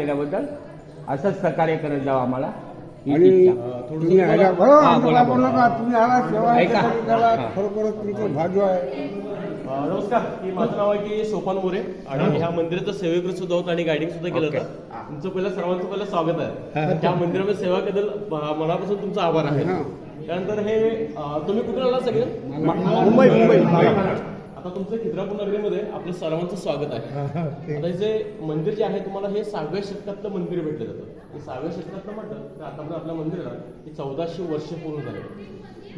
केल्याबद्दल असंच सहकार्य करत जावं आम्हाला. ही. तुम्ही हा, आला सेवा ऐका. हा. खरोखरच तुमचं भाग्य आहे. अ, नमस्कार. की माझं नाव आहे की सोपान मोरे. आणि ह्या मंदिराचं सेवेकरी सुद्धा होतं आणि गायडिंग सुद्धा केलं होतं. तुमचं पहिलं सर्वांचं पहिलं स्वागत आहे. त्या मंदिरामध्ये सेवा केलं मनापासून तुमचा आभार आहे. हा. त्यानंतर हे अ, तुम्ही कुठून आला सगळे? मुंबई. मुंबई. आता तुमचं खिद्रापूर नगरीमध्ये आपलं सर्वांचं स्वागत आहे. आता हे जे मंदिर जे आहे तुम्हाला हे सहाव्या शतकातलं मंदिर भेटलं जातं. हे सहाव्या शतकातलं म्हटलं तर आता पण आपलं मंदिर आहे ना हे चौदाशे वर्ष पूर्ण झाले.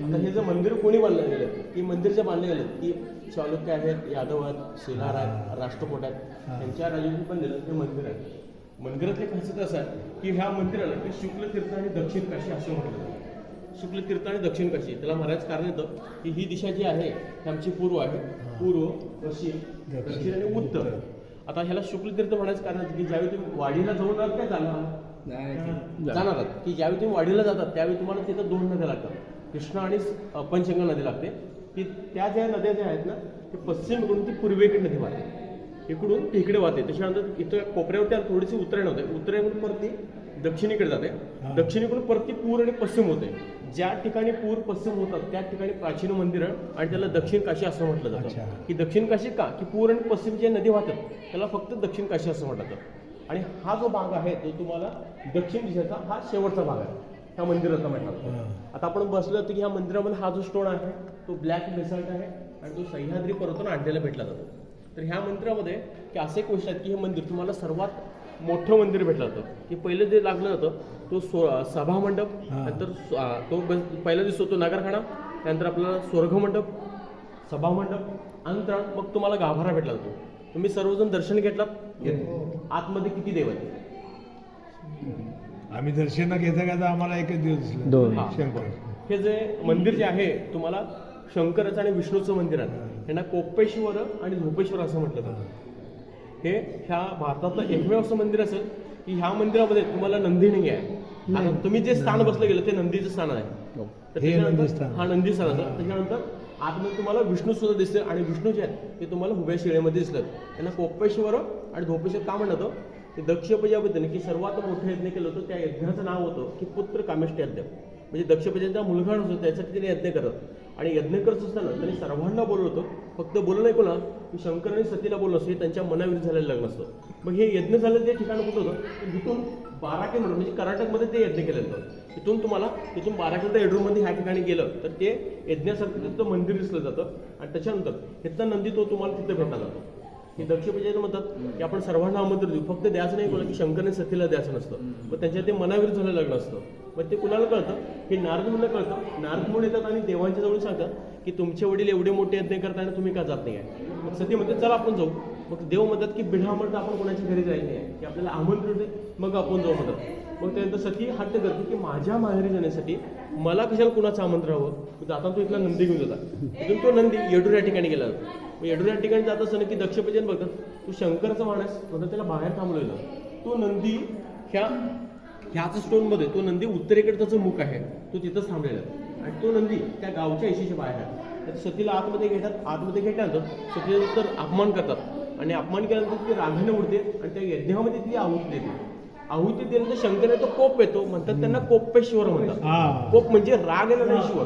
आता हे जे मंदिर कोणी बांधलं गेलं की मंदिर जे बांधले गेले की चालुक्य आहेत यादव आहेत शेलार आहेत राष्ट्रकोट आहेत त्यांच्या राजांनी पण दिलं हे मंदिर आहे. मंदिरातली खासियत असं आहे की ह्या मंदिराला ते शुक्ल तीर्थ आणि दक्षिण काशी असं म्हटलं जातं. शुक्ल तीर्थ आणि दक्षिण काशी. त्याला म्हणायचं कारण येतं की ही दिशा जी आहे ही आमची पूर्व आहे. पूर्व पश्चिम दक्षिण. आणि उत्तर. आता ह्याला शुक्ल तीर्थ म्हणायचं कारण येतं की ज्यावेळी तुम्ही वाडीला जाऊन आहात काय जाणार? जाणार आहात. की ज्यावेळी तुम्ही वाडीला जातात त्यावेळी तुम्हाला तिथं दोन नद्या लागतात. कृष्णा आणि पंचगंगा नदी लागते. की त्या ज्या नद्या ज्या आहेत ना ते पश्चिमेकडून ती पूर्वेकडे नदी वाहते. इकडून ती इकडे वाहते. त्याच्यानंतर इथं कोपऱ्यावरती थोडीशी उत्तरायण होते. उत्तरेकडून परत ती दक्षिणेकडे जाते. दक्षिणेकडून परत ती पूर आणि पश्चिम होते. ज्या ठिकाणी पूर पश्चिम होतात त्या ठिकाणी प्राचीन मंदिर आणि त्याला दक्षिण काशी असं म्हटलं जातं. की दक्षिण काशी का? की पूर आणि पश्चिम जे नदी वाहतात त्याला फक्त दक्षिण काशी असं म्हटलं जातं. आणि हा जो भाग आहे तो तुम्हाला दक्षिण दिशेचा हा शेवटचा भाग आहे. ह्या मंदिराचा म्हटलं आता आपण बसलो होतो की ह्या मंदिरामध्ये हा जो स्टोन आहे तो ब्लॅक बेसाल्ट आहे आणि तो सह्याद्री पर्वतून आणलेला भेटला जातो. तर ह्या मंदिरामध्ये की असे एक गोष्ट आहेत की हे मंदिर तुम्हाला सर्वात मोठं मंदिर भेटलं जातं की पहिलं जे लागलं जातं तो सो सभा मंडप नंतर तो पहिला दिसतो तो नगरखाना त्यानंतर आपल्याला स्वर्ग मंडप सभा मंडप अंतराळ मग तुम्हाला गाभारा भेटला जातो तुम्ही सर्वजण दर्शन घेतलात? आतमध्ये किती देव आहेत? आम्ही दर्शन घेता घेता आम्हाला एकच दिवस दिसला. हा. शंकर. हे जे मंदिर जे आहे तुम्हाला शंकराचं आणि विष्णूचं मंदिर आहे. यांना कोपेश्वर आणि झोपेश्वर असं म्हटलं जातं. हे ह्या भारतातलं एकमेव असं मंदिर असेल की ह्या मंदिरामध्ये तुम्हाला नंदी नाही. आहे आता तुम्ही जे स्थान बसलं गेलं ते नंदीचं स्थान आहे. तर हे त्याच्यानंतर- नंदीस्थान. हा नंदी स्थानाचं त्याच्यानंतर आतमध्ये तुम्हाला विष्णू सुद्धा दिसते आणि विष्णू जे आहेत ते तुम्हाला उभ्या शिळेमध्ये दिसतात त्यांना कोपेश्वर आणि धोपेश्वर का म्हणलं जातं ते दक्ष प्रजापतीने की सर्वात मोठं यज्ञ केलं होतं त्या यज्ञाचं नाव होतं की पुत्र कामेष्ट यज्ञ म्हणजे दक्ष प्रजाचा मुलगा होतो त्यासाठी त्याने यज्ञ करत. आणि यज्ञ करत असताना त्यांनी सर्वांना बोलवलं होतं. फक्त बोललं नाही कोणा की शंकर आणि सतीला बोललं असतं. हे त्यांच्या मनाविरुद्ध झालेलं लग्न असतं. मग हे यज्ञ झालं ते ठिकाण कुठं होतं? तर तिथून बारा किलोमीटर म्हणजे कर्नाटकमध्ये ते यज्ञ केलं होतं. तिथून तुम्हाला तिथून बारा किलोमीटर एडरूमध्ये ह्या ठिकाणी गेलं तर ते यज्ञासारखं तिथं मंदिर दिसलं जातं. आणि त्याच्यानंतर इथला नंदी तो तुम्हाला तिथं भेटला जातो. हे दक्ष प्रजापती म्हणतात की आपण सर्वांना आमंत्रण देऊ. फक्त द्यायचं नाही कोणा की शंकरने सतीला द्यायचं नसतं. मग त्यांच्या ते मनाविरुद्ध झालं लग्न असतं. मग ते कुणाला कळतं? हे नारद मुलं कळतं. नारद मुलं येतात आणि देवांच्या जवळ सांगतात की तुमचे वडील एवढे मोठे यज्ञ करताना तुम्ही का जात नाही आहे मग सती म्हणते चला आपण जाऊ. मग देव म्हणतात की बिढा म्हणतात आपण कोणाच्या घरी जायचं नाही. की आपल्याला आमंत्रण दे मग आपण जाऊ म्हणतात. मग त्यानंतर सती हट्ट करते की माझ्या माहेरी जाण्यासाठी मला कशाला कुणाचं आमंत्रण हवं? मग जाताना तो इथला नंदी घेऊन जातात. तिथून तो नंदी येडूर या ठिकाणी गेला. जातो मग येडूर या ठिकाणी जात असताना की दक्षपजन बघतात तू शंकरचा माणूस म्हणतात त्याला बाहेर थांबलेलं. तो नंदी ह्या ह्याच स्टोनमध्ये तो नंदी उत्तरेकडे त्याचं मुख आहे तो तिथंच थांबलेला आहे. आणि तो नंदी त्या गावच्या ऐशीच्या बाहेर आहे. तर सतीला आतमध्ये घेतात आतमध्ये घेतल्यानंतर सतीला तर अपमान करतात. आणि अपमान केल्यानंतर ती रागाने उडते आणि त्या यज्ञामध्ये ती आहुती देते. आहुती दिल्यानंतर शंकर तो कोप येतो म्हणतात त्यांना कोपेश्वर म्हणतात. हा. कोप म्हणजे राग येणं नाही शिवर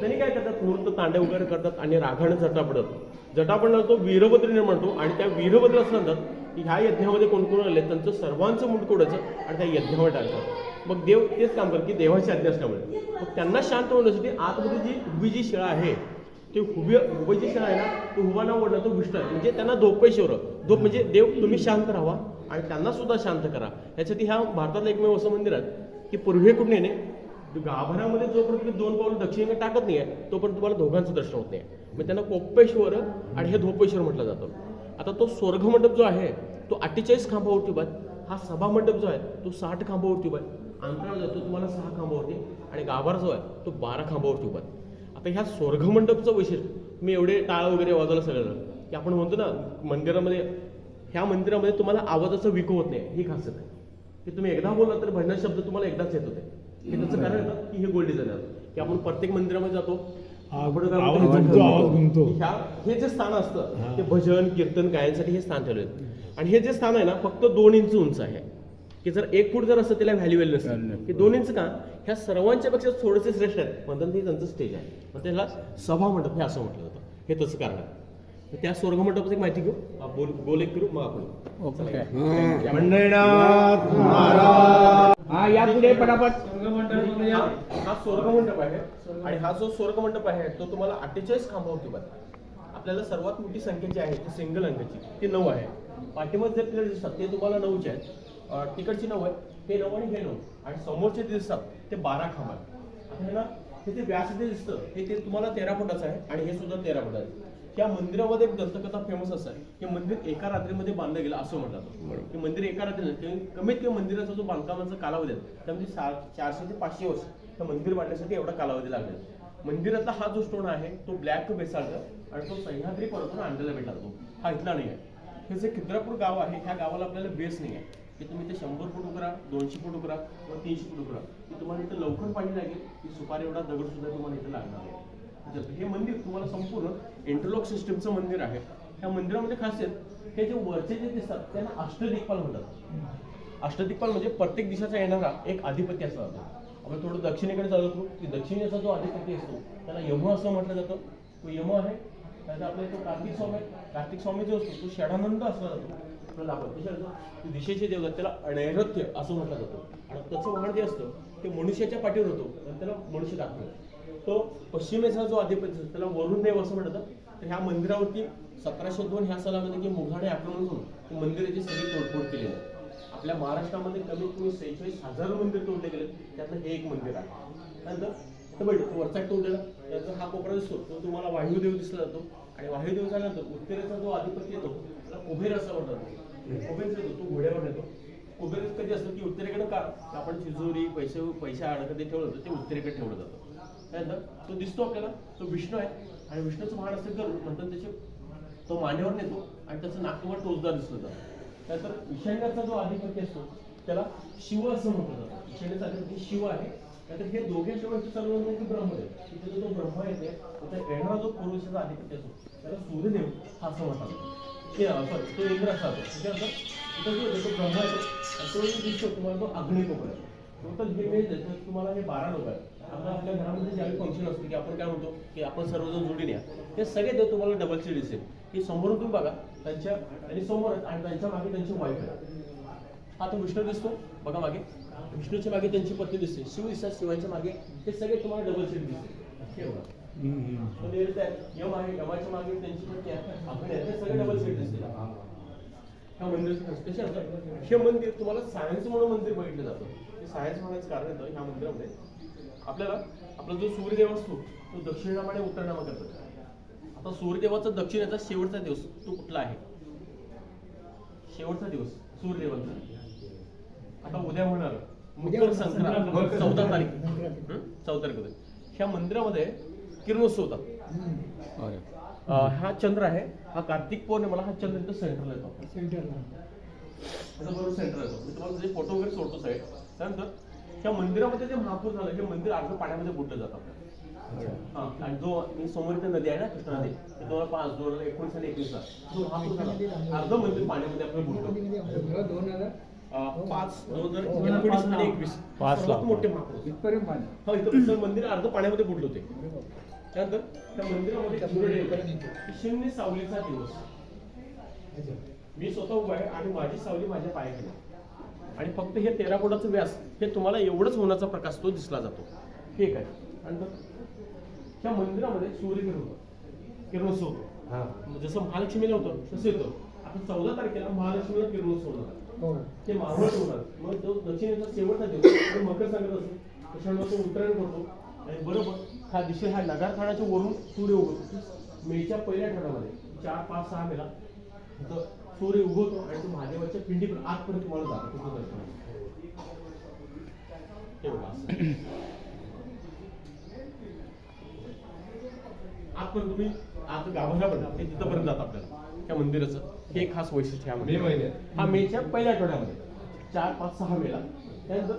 त्यांनी काय करतात? मुहूर्त तांडे वगैरे करतात आणि रागाने जटा पडतात जटा पडणार तो वीरभद्र निर्माण होतो आणि त्या वीरभद्र असं म्हणतात की ह्या यज्ञामध्ये कोण कोण आले? त्यांचं सर्वांचं मुंड तोडायचं आणि त्या यज्ञावर टाकतात मग देव तेच काम करत की देवाची आज्ञा असल्यामुळे. मग त्यांना शांत होण्यासाठी आतमध्ये जी उभी जी शिळा आहे ते हुबे हुबेची जी आहे ना तो हुबा नाव ओढला तो विष्णू आहे. म्हणजे त्यांना धोपेश्वर धोप म्हणजे देव तुम्ही शांत राहा आणि त्यांना सुद्धा शांत करा. याच्यासाठी ह्या भारतातलं एकमेव असं मंदिर आहे की पूर्वेकडून येणे? गाभाऱ्यामध्ये जोपर्यंत तुम्ही दोन पाऊल दक्षिणेकडे टाकत नाही आहे तोपर्यंत तुम्हाला दोघांचं दर्शन होत नाही मग म्हणजे त्यांना कोपेश्वर आणि हे धोपेश्वर म्हटलं जातं. आता तो स्वर्ग मंडप जो आहे तो अठ्ठेचाळीस खांबावरती उभा हा सभा मंडप जो आहे तो साठ खांबावरती उभा आहे. अंतराळ जातो तुम्हाला सहा खांबावरती. आणि गाभारा जो आहे तो बारा खांबावरती उभा आहे. आता ह्या स्वर्ग मंडपचं वैशिष्ट्य मी एवढे टाळ वगैरे वाजवायला सगळं की आपण म्हणतो ना मंदिरामध्ये ह्या मंदिरामध्ये तुम्हाला आवाजाचा विको होत नाही ही खासियत आहे. की तुम्ही एकदा बोलला तर भजन शब्द तुम्हाला एकदाच येत होते. हे त्याचं कारण येतं की हे गोल्ड डिझाईन आहे की आपण प्रत्येक मंदिरामध्ये जातो. ह्या हे जे स्थान असतं ते भजन कीर्तन गायनसाठी हे स्थान ठेवले आणि हे जे स्थान आहे ना फक्त दोन इंच उंच आहे. की जर एक फूट जर असतं त्याला व्हॅल्युएल नसतं. की दोन इंच का ह्या सर्वांच्या पेक्षा थोडेसे श्रेष्ठ आहेत. म्हणतात ते त्यांचं स्टेज आहे. मग त्याला सभा मंडप हे असं म्हटलं जातं. हे तसं कारण आहे. तर त्या स्वर्ग मंडपाची एक माहिती घेऊ. हा, बोल गोल एक करू मग आपण. ओके. मंडळनाथ महाराज. हा या पुढे पटापट. हा हा स्वर्गमंडप आहे. आणि हा जो स्वर्गमंडप आहे तो तुम्हाला अठ्ठेचाळीस खांबावरती बनला आपल्याला सर्वात मोठी संख्या जी आहे ती सिंगल अंकाची ती नऊ आहे. पाठीमध्ये जे प्लेट दिसतात ते तुम्हाला नऊचे आहेत. तिकडची नऊ आहे. हे नऊ आणि हे नऊ आणि समोरचे जे दिसतात ते बारा खांब आहेत. आता हे ना हे जे व्यास जे दिसतं हे ते तुम्हाला तेरा फुटाचं आहे आणि हे सुद्धा तेरा फुटाचं आहे. त्या मंदिरामध्ये एक दंतकथा फेमस असं आहे की मंदिर एका रात्रीमध्ये बांधलं गेलं असं म्हणतात की मंदिर एका रात्रीमध्ये कमीत कमी मंदिराचा जो बांधकामाचा कालावधी आहे त्यामध्ये चारशे ते पाचशे वर्ष त्या मंदिर बांधण्यासाठी एवढा कालावधी लागेल मंदिरातला हा जो स्टोन आहे तो ब्लॅक बेसाल्ट आणि तो सह्याद्री पर्वतून आणलेला भेटला तो. हा इथला नाही आहे. हे जे खिद्रापूर गाव आहे ह्या गावाला आपल्याला बेस नाही आहे. की तुम्ही ते शंभर फूट उकरा दोनशे फूट उकरा किंवा तीनशे फूट उकरा की तुम्हाला इथं लवकर पाणी लागेल की सुपारी एवढा दगड सुद्धा तुम्हाला इथं लागणार आहे. हे मंदिर तुम्हाला संपूर्ण इंटरलॉक सिस्टमचं मंदिर आहे ह्या मंदिरामध्ये खासियत हे जे वरचे जे दिसतात त्यांना अष्टदिक्पाल म्हणतात. अष्टदिक्पाल म्हणजे प्रत्येक दिशाचा येणारा एक अधिपती असा जातो आपण थोडं दक्षिणेकडे चालवतो की दक्षिणेचा जो अधिपती असतो त्याला यम असं म्हटलं जातं. तो यम आहे त्याचा आपल्या इथं कार्तिक स्वामी कार्तिक स्वामी जो असतो तो षडानंद असला जातो. आपल्याला म्हणजे दिशेचे देवता त्याला नैऋत्य असं म्हटलं जातं. आणि त्याचं वाहन जे असतं ते मनुष्याच्या पाठीवर होतो. त्याला मनुष्य दाखवतो तो पश्चिमेचा जो अधिपती असतो त्याला वरुण देव असं म्हणतात तर ह्या मंदिरावरती सतराशे दोन ह्या सालामध्ये की मुघाने आक्रमण करून ते मंदिराची सगळी तोडफोड केली आहे. आपल्या महाराष्ट्रामध्ये कमीत कमी सेहेचाळीस हजार मंदिर तोडले गेले त्यातलं हे एक मंदिर आहे. नंतर तर बैठ वरचा एक तोडलेला त्याचा हा कोपरा दिसतो. तो तुम्हाला वायुदेव दिसला जातो. आणि वायुदेव झाल्यानंतर उत्तरेचा जो अधिपती येतो त्याला कुबेर असं म्हणतात. कुबेर येतो तो घोड्यावर येतो कुबेर कधी असतं की उत्तरेकडे का आपण तिजोरी पैसे पैसे अडकते ठेवलं होतं ते उत्तरेकडे ठेवलं जातं. त्यानंतर तो दिसतो आपल्याला तो विष्णू आहे. आणि विष्णूचं महान असं करून नंतर त्याचे तो मानेवर नेतो. आणि त्याचं नाकवर टोचदार दिसलं जातं. त्यानंतर ईशान्याचा जो अधिपती असतो त्याला शिव असं म्हटलं जातं. ईशान्याचा अधिपती शिव आहे. तर हे दोघे शेवटचे सर्व ब्रह्म आहे तिथे जो ब्रह्म येते त्याचा येणारा जो पूर्वशाचा अधिपती असतो त्याला सूर्यदेव हा असं म्हणतात. ते सॉरी तो इंद्र असा होतो. जो येतो ब्रह्म येतो तो दिसतो तुम्हाला तो अग्निकोप आहे. टोटल हे मेज आहे तुम्हाला हे बारा लोक आहेत. आता आपल्या घरामध्ये ज्यावेळी फंक्शन असते की आपण काय म्हणतो की आपण सर्वजण जोडीने या. हे सगळे देव तुम्हाला डबल सी दिसेल. की समोरून तुम्ही बघा त्यांच्या आणि समोर आणि त्यांच्या मागे त्यांची वाईफ आहे. हा तो विष्णू दिसतो. बघा मागे. विष्णूच्या मागे त्यांची पत्नी दिसते. शिव दिसतात शिवांच्या मागे. हे सगळे तुम्हाला डबल सीट दिसते. आहे. यमाच्या मागे त्यांची पत्नी आपण सगळे डबल सीट दिसते. ह्या कसे असतं हे मंदिर तुम्हाला सायन्स म्हणून मंदिर बघितलं जातं. हे सायन्स म्हणायचं कारण येतं ह्या मंदिरामध्ये. आपल्याला आपला जो सूर्यदेव असतो तो दक्षिणामाने उत्तरनामा करतो. आता सूर्यदेवाचा दक्षिणेचा शेवटचा दिवस तो कुठला आहे? शेवटचा दिवस सूर्यदेवाचा. आता उद्या होणार. मकर संक्रांत. चौदा तारीख? चौदा तारीख होते. ह्या मंदिरामध्ये किरणोत्सव अं, हा चंद्र आहे. हा कार्तिक पौर्णिमाला हा चंद्र इथं सेंटरला येतो. सेंटर येतो. मी तुम्हाला जे फोटो वगैरे सोडतो साहेब त्यानंतर ह्या मंदिरामध्ये जे महापूर झालं हे मंदिर अर्ध पाण्यामध्ये बुडलं जातं. हा, आणि जो ही समोर इथे नदी आहे ना कृष्णा नदी ते दोन हजार पाच दोन हजार एकोणीस आणि एकवीसला अर्ध मंदिर पाण्यामध्ये आपलं बुडलं. पाच दोन हजार एकोणीस आणि एकवीस. पाचला. सर्वात मोठे महापूर. इथपर्यंत पाणी. हा इथं विठ्ठल मंदिर अर्ध पाण्यामध्ये बुडलं होते. त्यानंतर त्या मंदिरामध्ये शून्य सावलीचा दिवस. मी स्वतः उभा आहे आणि माझी सावली माझ्या पायाखाली आणि फक्त हे तेरा फुटाचं व्यास हे तुम्हाला एवढंच होण्याचा प्रकाश तो दिसला जातो. ठीक आहे आणि त्या मंदिरामध्ये सूर्यकिरण होतं किरणोत्सव. होतो जसं महालक्ष्मीला होतं तसं येतं. आता चौदा तारखेला महालक्ष्मीला किरणोत्सव होणार हो. ते मावळ होणार मग जो दक्षिणेचा शेवटचा दिवस मकर संक्रांत असतो. त्याच्यामुळे तो उत्तरायण करतो. आणि बरोबर हा दिशे हा नगारखानाच्या वरून सूर्य उगवतो. मेच्या पहिल्या आठवड्यामध्ये चार पाच सहा मेला सूर्य उगवतो आणि तो महादेवाच्या पिंडीपर्यंत आतपर्यंत तुम्हाला जातो. तिथं दर्शन. आतपर्यंत तुम्ही आत गाभाऱ्यापर्यंत तिथपर्यंत जात आपल्याला. त्या मंदिराचं. हे एक खास वैशिष्ट्य आहे मे महिन्यात. हा मेच्या पहिल्या आठवड्यामध्ये चार पाच सहा मेला त्यानंतर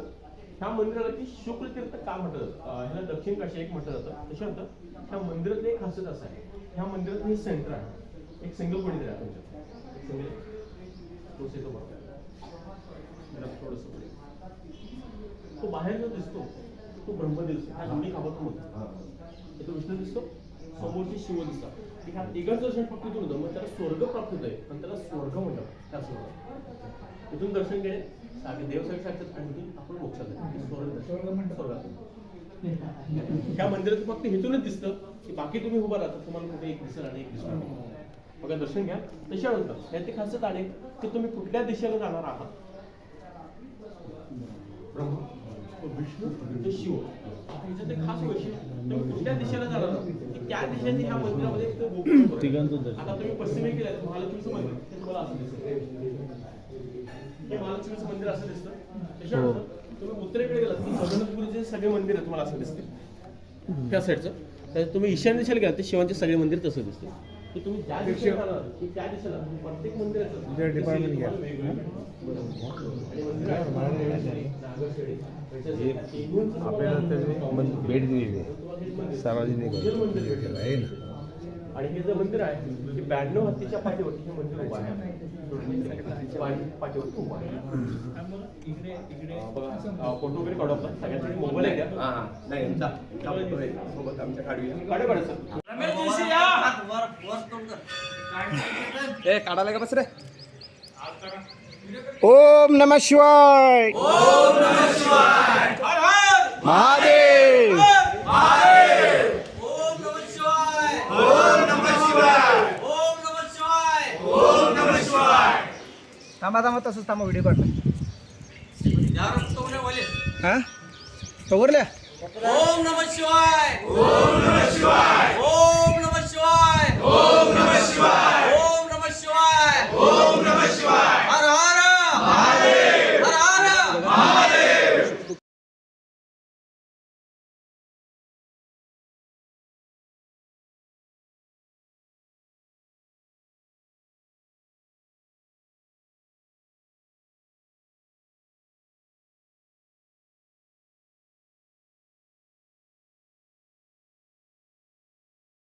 ह्या मंदिराला की शुक्ल तीर्थ का म्हटलं जातं? अं, ह्याला दक्षिण काशी एक म्हटलं जातं. त्याच्यानंतर ह्या मंदिरातलं एक खासियत असं आहे. ह्या मंदिरात हे सेंटर आहे. एक सिंगल कोणी आहे तुमच्या सिंगल तोच येतो बघा जरा थोडंसं पुढे. तो बाहेर जो दिसतो तो ब्रह्मदेव दिसतो ह्या दोन्ही खाबातून होतो इथं विष्णू दिसतो. समोरचे शिव दिसतात. की ह्या तिघांचं दर्शन फक्त इथून होतं मग त्याला स्वर्ग प्राप्त होतंय आणि त्याला स्वर्ग म्हणतात. त्या स्वर्ग इथून दर्शन केले सागे देव साक्षात आणि इथून आपण मोक्षात आहे. स्वर्ग स्वर्गात. ह्या मंदिरात फक्त इथूनच दिसतं की बाकी तुम्ही उभा राहता तुम्हाला कुठे एक दिसेल आणि एक दिसणार. बघा दर्शन घ्या. त्याच्यानंतर याची खासियत आहे की तुम्ही कुठल्या दिशेला जाणार आहात? विष्णू तो शिव. एक खास वैशिष्ट्य कुठल्या दिशेला जाणार की त्या दिशेने ह्या मंदिरामध्ये. आता तुम्ही पश्चिमे गेलात महालक्ष्मीचं मंदिर ते तुम्हाला असं हे महालक्ष्मीचं मंदिर असं दिसतं. त्याच्यानंतर तुम्ही उत्तरेकडे गेलात सगळे मंदिर आहे तुम्हाला असं दिसते त्या साईडचं तर तुम्ही ईशान्य दिशेला गेलात ते शिवांचे सगळे मंदिर तसं दिसते की तुम्ही ज्या दिशेला त्या दिशेला? प्रत्येक मंदिराचं. जे डिपार्टमेंट घ्या. आपल्याला भेट दिलेली सार्वजनिक आहे. ना. आणि हे जे मंदिर आहे ते ब्याण्णव हत्तीच्या पाठीवरती हे मंदिर उभं आहे. पाठीवरती उभं आहे. फोटो वगैरे काढू आपण. सगळ्यांसाठी मोबाईल आहे का? नाही आहे. सोबत आमच्या काढूया. काढू काढू सर. ए काढायला का बस रे ओम नम शिवाय। ओम नम शिवाय। महादेव। थांबा थांबा तसंच थांबा व्हिडिओ काढला हा? कवरल्या ओम नमः शिवाय। ओम नमः शिवाय। ओम